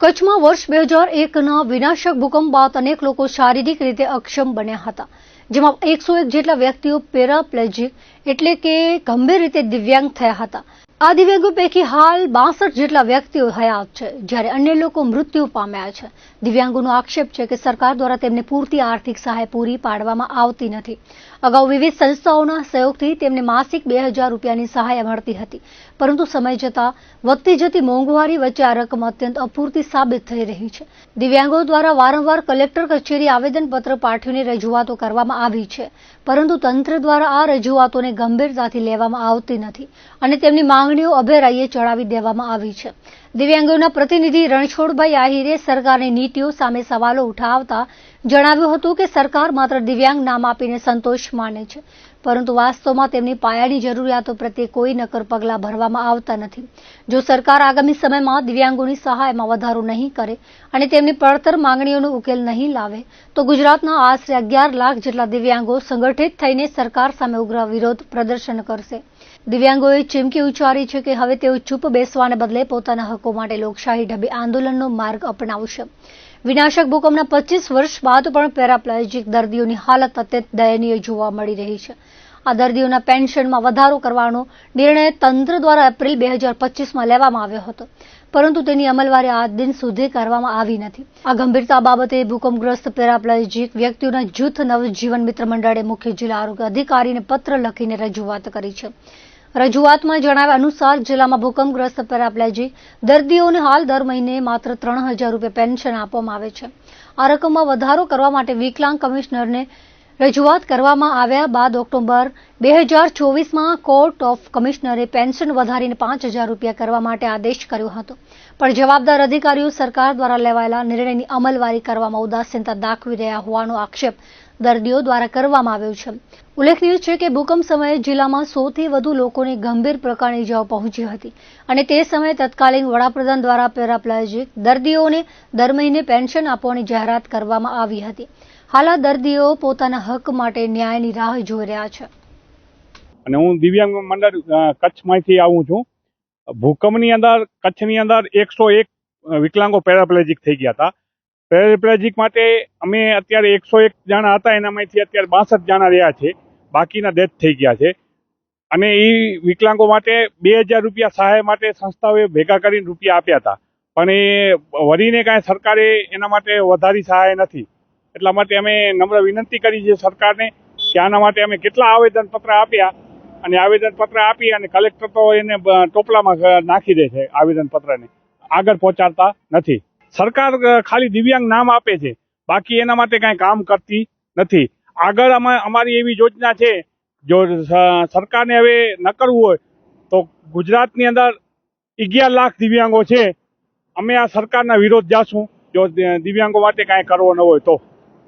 કચ્છમાં વર્ષ બે હજાર એકના વિનાશક ભૂકંપ બાદ અનેક લોકો શારીરિક રીતે અક્ષમ બન્યા હતા, જેમાં એકસો એક જેટલા વ્યક્તિઓ પેરાપ્લેજિક એટલે કે ગંભીર રીતે દિવ્યાંગ થયા હતા. આ દિવ્યાંગો પૈકી હાલ બાસઠ જેટલા વ્યક્તિઓ હયાત છે, જ્યારે અન્ય લોકો મૃત્યુ પામ્યા છે. દિવ્યાંગોનો આક્ષેપ છે કે સરકાર દ્વારા તેમને પૂરતી આર્થિક સહાય પૂરી પાડવામાં આવતી નથી. અગાઉ વિવિધ સંસ્થાઓના સહયોગથી તેમને માસિક બે હજાર રૂપિયાની સહાય મળતી હતી. પરંતુ સમય જતાં વધતી જતી મોંઘવારી વચ્ચે આ રકમ અત્યંત અપૂરતી સાબિત થઈ રહી છે. દિવ્યાંગો દ્વારા વારંવાર કલેક્ટર કચેરી આવેદનપત્ર પાઠવીને રજૂઆતો કરવામાં આવી છે. પરંતુ તંત્ર દ્વારા આ રજૂઆતોને ગંભીરતાથી લેવામાં આવતી નથી અને તેમની માંગણીઓ અભેરાઈએ ચડાવી દેવામાં આવી છે. દિવ્યાંગોના પ્રતિનિધિ રણછોડભાઈ આહિરે સરકારની નીતિઓ સામે સવાલો ઉઠાવતા જણાવ્યું હતું કે સરકાર માત્ર દિવ્યાંગ નામ આપીને સંતોષ માને છે, પરંતુ વાસ્તવમાં તેમની પાયાની જરૂરિયાતો પ્રત્યે કોઈ નક્કર પગલાં ભરવામાં આવતા નથી. જો સરકાર આગામી સમયમાં દિવ્યાંગોની સહાયમાં વધારો નહીં કરે અને તેમની પડતર માંગણીઓનો ઉકેલ નહીં લાવે, તો ગુજરાતના આશરે અગિયાર લાખ જેટલા દિવ્યાંગો સંગઠિત થઈને સરકાર સામે ઉગ્ર વિરોધ પ્રદર્શન કરશે. દિવ્યાંગોએ ચીમકી ઉચ્ચારી છે કે હવે તેઓ ચૂપ બેસવાને બદલે પોતાના હકો માટે લોકશાહી ઢબે આંદોલનનો માર્ગ અપનાવશે. વિનાશક ભૂકંપના પચીસ વર્ષ બાદ પણ પેરાપ્લેજિક દર્દીઓની હાલત અત્યંત દયનીય જોવા મળી રહી છે. આ દર્દીઓના પેન્શનમાં વધારો કરવાનો નિર્ણય તંત્ર દ્વારા એપ્રિલ બે હજાર પચીસમાં લેવામાં આવ્યો હતો. પરંતુ તેની અમલવારી આજ દિન સુધી કરવામાં આવી નથી. આ ગંભીરતા બાબતે ભૂકંપગ્રસ્ત પેરાપ્લેજિક વ્યક્તિઓના જૂથ નવજીવન મિત્ર મંડળે મુખ્ય જિલ્લા આરોગ્ય અધિકારીને પત્ર લખીને રજૂઆત કરી છે. રજૂઆતમાં જણાવ્યા અનુસાર જિલ્લામાં ભૂકંપગ્રસ્ત પેરાપ્લાયજી દર્દીઓને હાલ દર મહિને માત્ર ત્રણ હજાર રૂપિયા પેન્શન આપવામાં આવે છે. આ રકમમાં વધારો કરવા માટે વિકલાંગ કમિશનરને રજૂઆત કરવામાં આવ્યા બાદ ઓક્ટોબર બે હજાર ચોવીસમાં કોર્ટ ઓફ કમિશનરે પેન્શન વધારીને પાંચ હજાર રૂપિયા કરવા માટે આદેશ કર્યો હતો. પણ જવાબદાર અધિકારીઓ સરકાર દ્વારા લેવાયેલા નિર્ણયની અમલવારી કરવામાં ઉદાસીનતા દાખવી રહ્યા હોવાનો આક્ષેપ દર્દીઓ દ્વારા કરવામાં આવ્યો છે. ઉલ્લેખનીય છે કે ભૂકંપ સમયે જિલ્લામાં સૌથી વધુ લોકોને ગંભીર પ્રકારની ઇજાઓ પહોંચી હતી અને તે સમયે તત્કાલીન વડાપ્રધાન દ્વારા પેરાપ્લેજિક દર્દીઓને દર મહિને પેન્શન આપવાની જાહેરાત કરવામાં આવી હતી. હાલ દર્દીઓ પોતાના હક માટે ન્યાયની રાહ જોઈ રહ્યા છે. અને હું દિવ્યાંગ મંડળ કચ્છમાંથી આવું છું. ભૂકંપની અંદર, કચ્છની અંદર એકસો એક વિકલાંગો પેરાપ્લેજિક થઈ ગયા હતા. પેરાપ્લેજિક માટે અમે અત્યારે એકસો એક જણા હતા, એનામાંથી અત્યારે બાસઠ જણા રહ્યા છે. બાકીના ડેથ થઈ ગયા છે. અને એ વિકલાંગો માટે બે હજાર રૂપિયા સહાય માટે સંસ્થાઓએ ભેગા કરીને રૂપિયા આપ્યા હતા. પણ એ વળીને કાંઈ સરકારે એના માટે વધારી સહાય નથી. એટલા માટે અમે નમ્ર વિનંતી કરી છે સરકારને કે આના માટે અમે કેટલા આવેદનપત્ર આપ્યા અને આવેદનપત્ર આપી અને કલેક્ટર તો એને ટોપલામાં નાખી દે છે આવેદનપત્રને. આગળ પહોંચાડતા નથી. સરકાર ખાલી દિવ્યાંગ નામ આપે છે. બાકી એના માટે કાંઈ કામ કરતી નથી. આગળ અમે, અમારી એવી યોજના છે, જો સરકારને હવે ન કરવું હોય, તો ગુજરાતની અંદર અગિયાર લાખ દિવ્યાંગો છે. અમે આ સરકારના વિરોધ જાશું. જો દિવ્યાંગો માટે કાંઈ કરવો ન હોય તો.